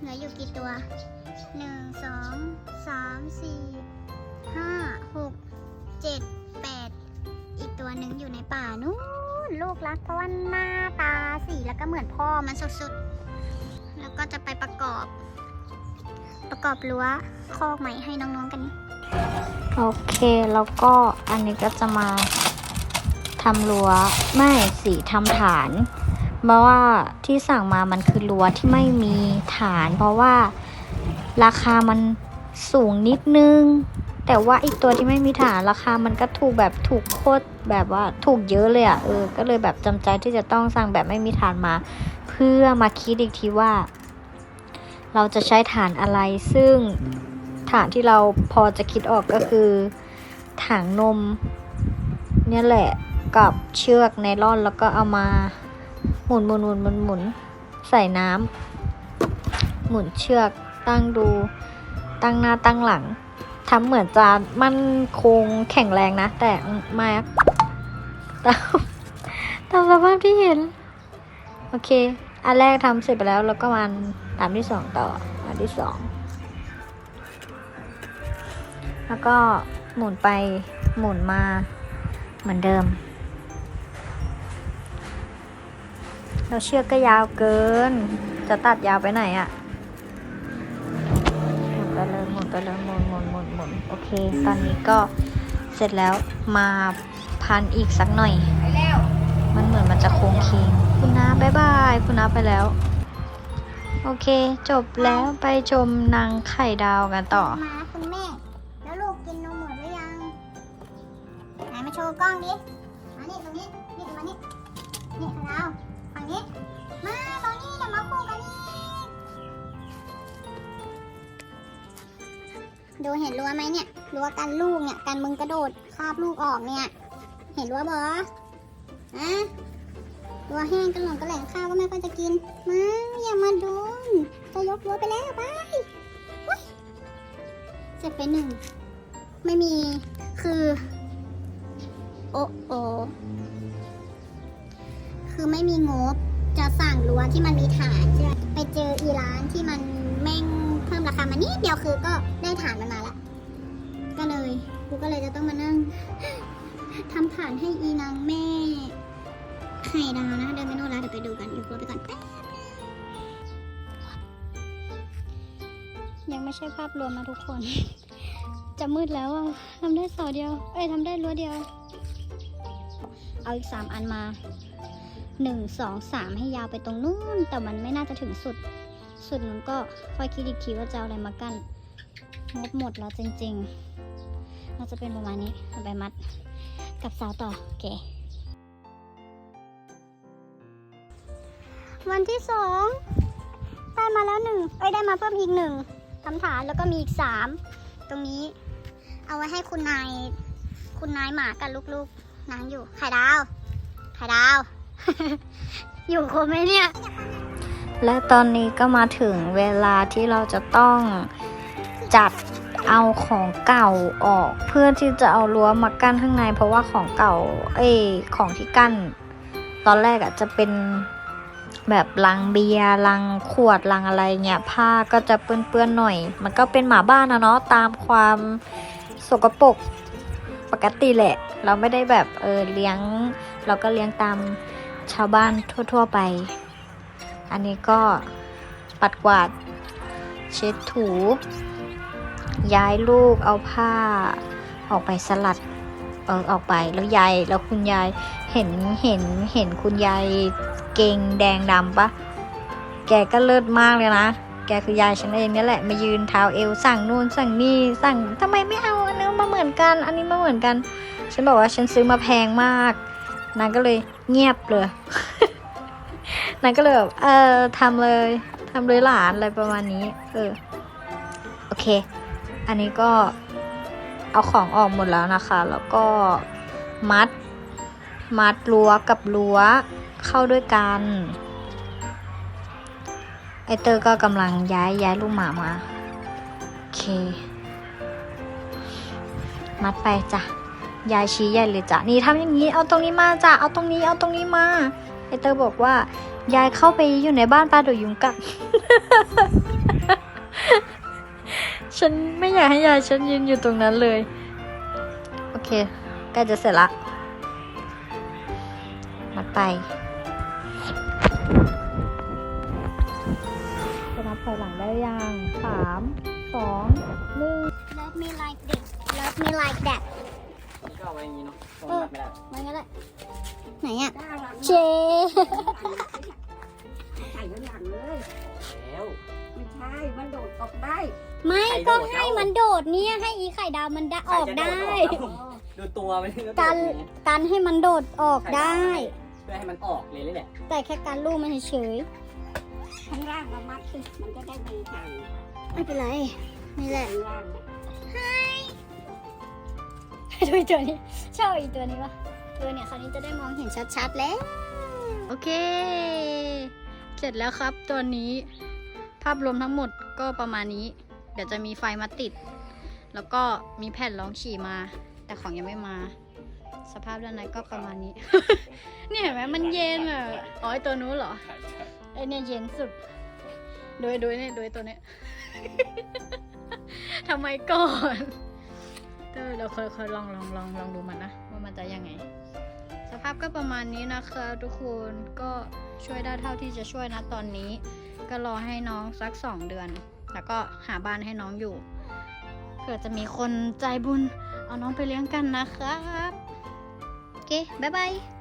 เหลืออยู่กี่ตัวหนึ่งสองสาม สี่ห้าหกเจ็ดแปดอีกตัวหนึ่งอยู่ในป่านู้นลูกรักเพราะว่าหน้าตาสีแล้วก็เหมือนพ่อมันสุดๆ แล้วก็จะไปประกอบ ประกอบรั้วคอกใหม่ให้น้องๆกัน โอเคแล้วก็อันนี้ก็จะมาทำรั้วไม่สิทำฐาน เพราะว่าที่สั่งมามันคือรั้วที่ไม่มีฐาน เพราะว่าราคามันสูงนิดนึง แต่ว่าอีกตัวที่ไม่มีฐานราคามันก็ถูกแบบถูกโคตรแบบว่าถูกเยอะเลยอะ่ะเออ ก็เลยแบบจำใจที่จะต้องสั่งแบบไม่มีฐานมา เพื่อมาคิดอีกทีว่า เราจะใช้ฐานอะไร ซึ่งฐานที่เราพอจะคิดออกก็คือถังนม เนี่ยแหละกับเชือกไนล่อนแล้วก็เอามา หมุนหมุนหมุนหมุนหมุนใส่น้ำหมุนเชือกตั้งดู ตั้งหน้าตั้งหลังทำเหมือนจะมั่นคงแข็งแรงนะ แต่ไม่ตามตามสภาพที่เห็น โอเค อันแรกทำเสร็จไปแล้วแล้วก็มันตามที่สองต่ออันที่สองแล้วก็หมุนไปหมุนมาเหมือนเดิม เราเชือกก็ยาวเกิน จะตัดยาวไปไหนอะหมุนไปเลยหมุนไปเลยหมุนหมุนหมุนหมุนโอเค ตอนนี้ก็เสร็จแล้วมาพันอีกสักหน่อย มันเหมือนมันจะโค้งเคงคุณน้าบายบาย คุณน้าไปแล้ว โอเค จบแล้วไปชมนางไข่ดาวกันต่อ มาคุณแม่ แล้วลูกกินนมหมดหรือยัง ไหนมาโชว์กล้องดิ มานี่ตรงนี้ นี่มานี่ นี่ของเรา นี้มาตรงนี้เดี๋ยวมาคู่กันนี่ดูเห็นรั้วไหมเนี่ยรั้วกันลูกเนี่ยกันมึงกระโดดคาบลูกออกเนี่ย เห็นรั้วบออะรั้วแห้งกระหล่งกระแหล่งข้าวก็ไม่ค่อยจะกินมาอย่ามาโดนจะยกรั้วไปแล้วไปเจ็บไปหนึ่งไม่มีคือ โอ้โอคือไม่มีงบ จะสั่งรั้วที่มันมีฐานใช่ไหมไปเจออีร้านที่มันแม่งเพิ่มราคามานิดเดียวคือก็ได้ฐานมันมาละก็เลยกูก็เลยจะต้องมานั่งทำฐานให้อีนางแม่ไข่ดาวนะเดินไปโน่นแล้วเดี๋ยวไปดูกันอยู่กลัวไปก่อนแป๊บยังไม่ใช่ภาพรวมนะทุกคน จะมืดแล้วอะทำได้เสาเดียว เอ้ยทำได้รั้วเดียว เอาอีกสามอันมา หนึ่งสองสามให้ยาวไปตรงนู้น แต่มันไม่น่าจะถึงสุด สุดมันก็ค่อยคิดอีกทีว่าจะเอาอะไรมากั้นงบหมดแล้วจริงๆน่าจะเป็นประมาณนี้เอาไปมัดกับเสาต่อโอเควันที่สองได้มาแล้วหนึ่งเอ้ยได้มาเพิ่มอีกหนึ่งคำถามแล้วก็มีอีกสามตรงนี้ เอาไว้ให้คุณนาย คุณนายหมากับลูกๆนางอยู่ไข่ดาวไข่ดาว อยู่ครบไหมเนี่ย และตอนนี้ก็มาถึงเวลาที่เราจะต้องจัดเอาของเก่าออก เพื่อที่จะเอารั้วมากั้นข้างใน เพราะว่าของเก่า เอ้ของที่กั้น ตอนแรกอะจะเป็นแบบลังเบียร์ลังขวดลังอะไรเงี้ยผ้าก็จะเปื้อนๆหน่อย มันก็เป็นหมาบ้านนะเนาะตามความสกปรกปกติแหละ เราไม่ได้แบบเออเลี้ยง เราก็เลี้ยงตาม ชาวบ้านทั่ว ๆ ไป อันนี้ก็ปัดกวาด เช็ดถู ย้ายลูกเอาผ้า ออกไปสลัดเออออกไปแล้วยายแล้วคุณยายเห็นเห็นเห็นคุณยายเกงแดงดำปะแกก็เลิศมากเลยนะ แกคือยายฉันเองนี่แหละมายืนเท้าเอวสั่งนู่นสั่งนี่สั่งทำไมไม่เอาอันนี้มาเหมือนกัน อันนี้มาเหมือนกัน ฉันบอกว่าฉันซื้อมาแพงมาก นางก็เลยเงียบเลย นางก็เลยแบบเออทำเลยทำเลยหลานอะไรประมาณนี้ เออ โอเค อันนี้ก็เอาของออกหมดแล้วนะคะ แล้วก็มัด มัดรั้วกับรั้วเข้าด้วยกัน ไอเตอร์ก็กำลังย้ายย้ายลูกหมามา โอเค มัดไปจ้ะ ยายชี้ใหญ่เลยจ้ะนี่ทำอย่างนี้เอาตรงนี้มาจ้ะเอาตรงนี้เอาตรงนี้มาไอเตอร์บอกว่ายายเข้าไปอยู่ในบ้านปลาโดยยุงกัดฉันไม่อยากให้ยายฉันยืนอยู่ตรงนั้นเลย โอเคใกล้จะเสร็จละมัดไปจะนับถอยหลังได้ยังสามสองหนึ่ง Love me like this Love me like that เอาไว้อย่างนี้เนาะตรงเออมัดไม่ได้ มันก็ได้ ไหนอะเจใส่ข้างหลังเลย แล้ว ไม่ใช่ มันโดดออกได้ไม่ไข่ก็โดดให้เอามัมันโดดเนี่ยให้อีไข่ดาวมันได้ออกได้ ดูตัวมันการการให้มันโดดออกได้ เพื่อให้มันออกเลยนี่แหละ แต่แค่การลูกมันเฉยข้างล่างเรามัดสิมันจะได้มีทางๆไม่เป็นไรนี่แหละข้างล่าง ดูตัวนี้ชอบอีตัวนี้ปะตัวเนี่ยคราวนี้จะได้มองเห็นชัดๆแล้ว โอเค เสร็จแล้วครับตัวนี้ภาพรวมทั้งหมดก็ประมาณนี้ เดี๋ยวจะมีไฟมาติด แล้วก็มีแผ่นรองฉี่มา แต่ของยังไม่มา สภาพด้านในก็ประมาณนี้ นี่เห็นไหมมันเย็นอะอ๋อไอตัวนู้นเหรอไอเนี่ยเย็นสุด โดยโดยเนี่ยโดยตัวเนี้ยทำไมก่อน ออเราค่อยลองลองลองลองดูมันนะว่ามันจะยังไง สภาพก็ประมาณนี้นะคะ ทุกคนก็ช่วยได้เท่าที่จะช่วยนะตอนนี้ ก็รอให้น้องสักสองเดือน แล้วก็หาบ้านให้น้องอยู่เผื่อจะมีคนใจบุญ เอาน้องไปเลี้ยงกันนะครับ โอเค บ๊ายบาย